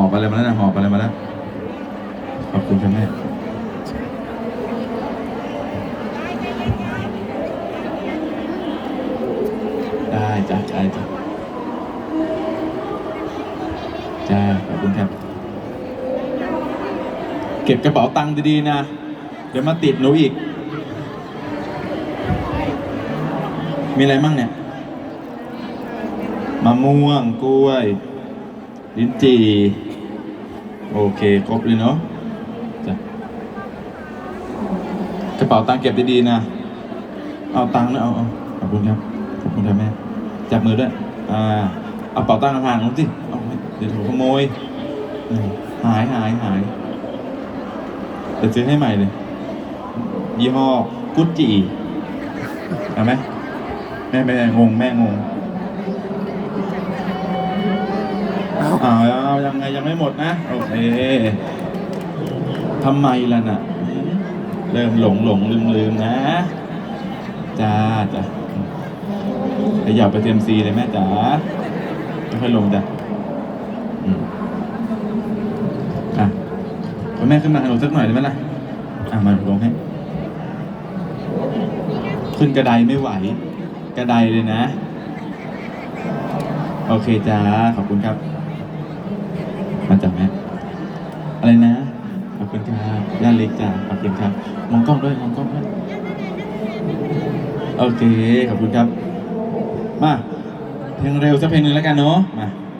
อบอะไรมาแล้วนะหอบอะไรมาแล้วขอบคุณครับแม่ได้จ้ะได้จ้ะจ้าขอบคุณครับเก็บกระเป๋าตังค์ดีๆนะ เดี๋ยวมาติดหนูอีก มีอะไรมั่งเนี่ยมะม่วงกล้วย ลิ้นจี่ โอเค ครบเลยเนาะจ้ะกระเป๋าตังค์เก็บดีๆนะ เอาตังค์นะเอาเอาขอบคุณครับ ขอบคุณครับแม่ จับมือด้วย อ่า เอาเป๋าตังค์ห่างๆลงสิเอาไว้เดี๋ยวถูกขโมย หายหายหายเดี๋ยวซื้อให้ใหม่เลย ยี่ห้อกุจจีเอาไหมแม่แม่งงแม่งง ยังไงยังไม่หมดนะ โอเคทำไมล่ะน่ะ เริ่มหลงหลงลืมลืมนะ จ้าจ้ะขยับไปเต็มซีเลยแม่จ๋าไม่ค่อยลงจ้ะอือะเอาแม่ขึ้นมาหนูสักหน่อยได้ไหมล่ะ อะมาลงให้ ขึ้นกระไดไม่ไหว กระไดเลยนะ โอเคจ้า ขอบคุณครับ มาจากแม่อะไรนะ ขอบคุณครับย่าเล็กจ้าขอบคุณครับ มองกล้องด้วย มองกล้องด้วย โอเค ขอบคุณครับ มา เพลงเร็วสักเพลงหนึ่งแล้วกันเนาะ มา